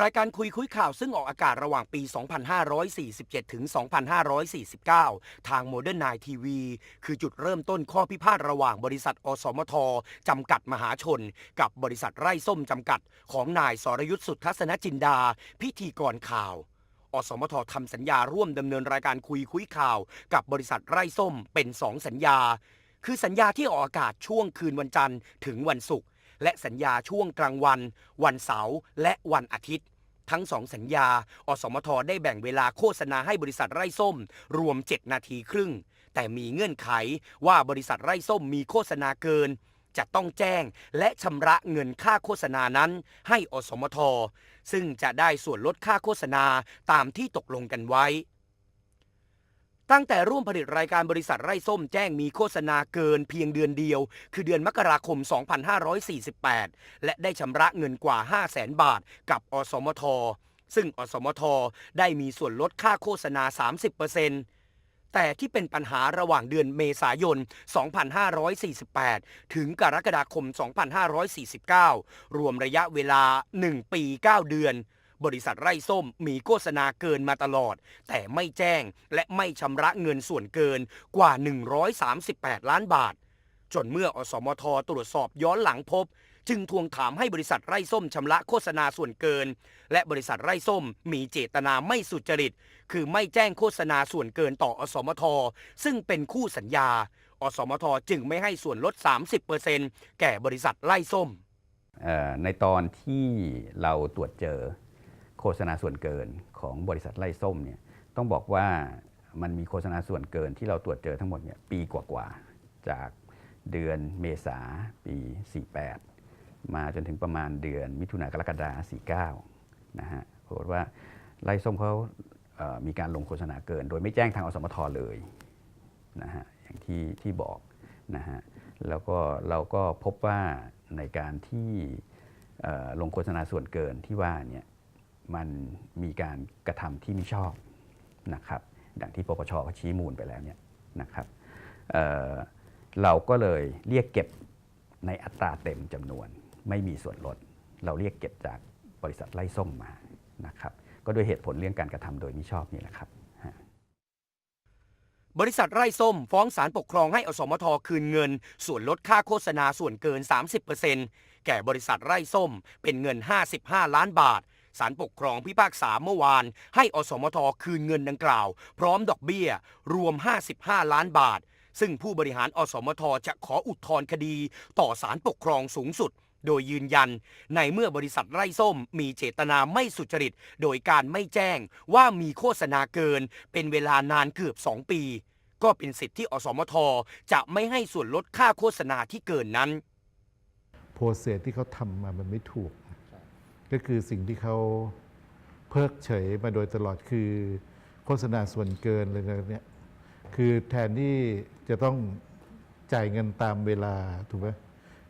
รายการคุยคุยข่าวซึ่งออกอากาศระหว่างปี 2547 ถึง 2549 ทางโมเดิร์นไนทีวีคือจุดเริ่มต้นข้อพิพาทระหว่างบริษัท อสมท จำกัดมหาชน กับบริษัทไร่ส้มจำกัด ของนายสรยุทธ์สุทัศนจินดา พิธีกรข่าว อสมททำสัญญาร่วมดำเนินรายการคุยคุยข่าว กับบริษัทไร่ส้มเป็น2สัญญา คือสัญญาที่ออกอากาศช่วงคืนวันจันทร์ถึงวันศุกร์ และสัญญาช่วงกลางวัน วันเสาร์และวันอาทิตย์ ทั้งสองสัญญา อสมทได้แบ่งเวลาโฆษณาให้บริษัทไร่ส้ม รวม 7 นาทีครึ่ง แต่มีเงื่อนไขว่าบริษัทไร่ส้มมีโฆษณาเกิน จะต้องแจ้งและชำระเงินค่าโฆษณานั้น ให้อสมท ซึ่งจะได้ส่วนลดค่าโฆษณาตามที่ตกลงกันไว้ ตั้งแต่ร่วมผลิตรายการบริษัทไร่ส้มแจ้งมีโฆษณาเกินเพียงเดือนเดียว คือเดือนมกราคม 2548 และได้ชำระเงินกว่า 5 0 0แสนบาทกับอสมท ซึ่งอสมท ได้มีส่วนลดค่าโฆษณา 30%แต่ที่เป็นปัญหาระหว่างเดือนเมษายน 2548 ถึงกรกฎาคม 2549 รวมระยะเวลา 1 ปี 9 เดือน บริษัทไร่ส้มมีโฆษณาเกินมาตลอด แต่ไม่แจ้งและไม่ชำระเงินส่วนเกินกว่า 138 ล้านบาท จนเมื่ออสมทตรวจสอบย้อนหลังพบ จึงทวงถามให้บริษัทไร่ส้มชำระโฆษณาส่วนเกิน และบริษัทไร่ส้มมีเจตนาไม่สุจริต คือไม่แจ้งโฆษณาส่วนเกินต่ออสมท ซึ่งเป็นคู่สัญญา อสมทจึงไม่ให้ส่วนลด 30%แก่บริษัทไร่ส้มในตอนที่เราตรวจเจอ โฆษณาส่วนเกินของบริษัทไล่ส้มเนี่ยต้องบอกว่ามันมีโฆษณาส่วนเกินที่เราตรวจเจอทั้งหมดเนี่ยปีกว่าๆ จากเดือนเมษาปี 48 มาจนถึงประมาณเดือนมิถุนายนกรกฎาคม49 นะฮะปรากฏว่าไล่ส้มเขาเอ่อมีการลงโฆษณาเกิน โดยไม่แจ้งทางอสมทเลยนะฮะอย่างที่ที่บอกนะฮะแล้วก็เราก็พบว่าในการที่ลงโฆษณาส่วนเกินที่ว่าเนี่ย มันมีการกระทำที่ไม่ชอบนะครับดังที่ปปชเขาชี้มูลไปแล้วเนี่ยนะครับเเราก็เลยเรียกเก็บในอัตราเต็มจำนวน ไม่มีส่วนลด เราเรียกเก็บจากบริษัทไล่ส้มมานะครับก็ด้วยเหตุผลเรื่องการกระทำโดยมิชอบนี่แหละครับบริษัทไร่ส้มฟ้องศาลปกครองให้อสมทคืนเงิน ส่วนลดค่าโฆษณาส่วนเกิน 30%แก่บริษัทไร่ส้มเป็นเงิน 55 ล้านบาท ศาลปกครองพิพากษาเมื่อวาน ให้อสมทคืนเงินดังกล่าว พร้อมดอกเบี้ย รวม 55 ล้านบาท ซึ่งผู้บริหารอสมทจะขออุทธรณ์คดี ต่อศาลปกครองสูงสุด โดยยืนยัน ในเมื่อบริษัทไร่ส้มมีเจตนาไม่สุจริต โดยการไม่แจ้งว่ามีโฆษณาเกิน เป็นเวลานานเกือบ 2 ปี ก็เป็นสิทธิ์ที่อสมทจะไม่ให้ส่วนลดค่าโฆษณาที่เกินนั้นโปรเซสที่เขาทำมามันไม่ถูก ก็คือสิ่งที่เขาเพิกเฉยมาโดยตลอดคือโฆษณาส่วนเกินเลยนะเนี่ยคือแทนที่จะต้องจ่ายเงินตามเวลาถูกไหม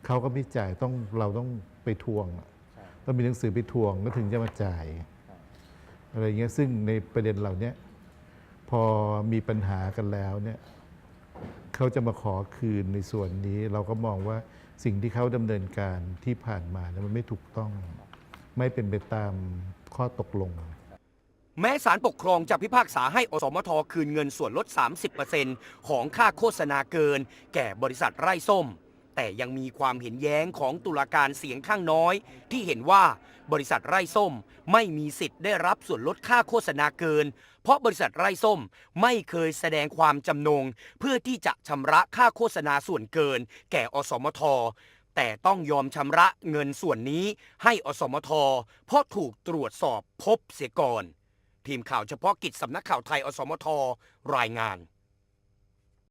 เขาก็ไม่จ่ายต้องเราต้องไปทวงอะต้องมีหนังสือไปทวงก็ถึงจะมาจ่าย อะไรเงี้ยซึ่งในประเด็นเหล่าเนี้ยพอมีปัญหากันแล้วเนี่ยเขาจะมาขอคืนในส่วนนี้ เราก็มองว่าสิ่งที่เขาดำเนินการที่ผ่านมาเนี่ยมันไม่ถูกต้อง ไม่เป็นไปตามข้อตกลง แม้ศาลปกครองจะพิพากษาให้อสมทคืนเงินส่วนลด 30%ของค่าโฆษณาเกิน แก่บริษัทไร่ส้ม แต่ยังมีความเห็นแย้งของตุลาการเสียงข้างน้อย ที่เห็นว่าบริษัทไร่ส้มไม่มีสิทธิ์ได้รับส่วนลดค่าโฆษณาเกิน เพราะบริษัทไร่ส้มไม่เคยแสดงความจำนง เพื่อที่จะชำระค่าโฆษณาส่วนเกิน แก่อสมท แต่ต้องยอมชำระเงินส่วนนี้ให้อสมท เพราะถูกตรวจสอบพบเสียก่อน ทีมข่าวเฉพาะกิจสำนักข่าวไทยอสมทรายงาน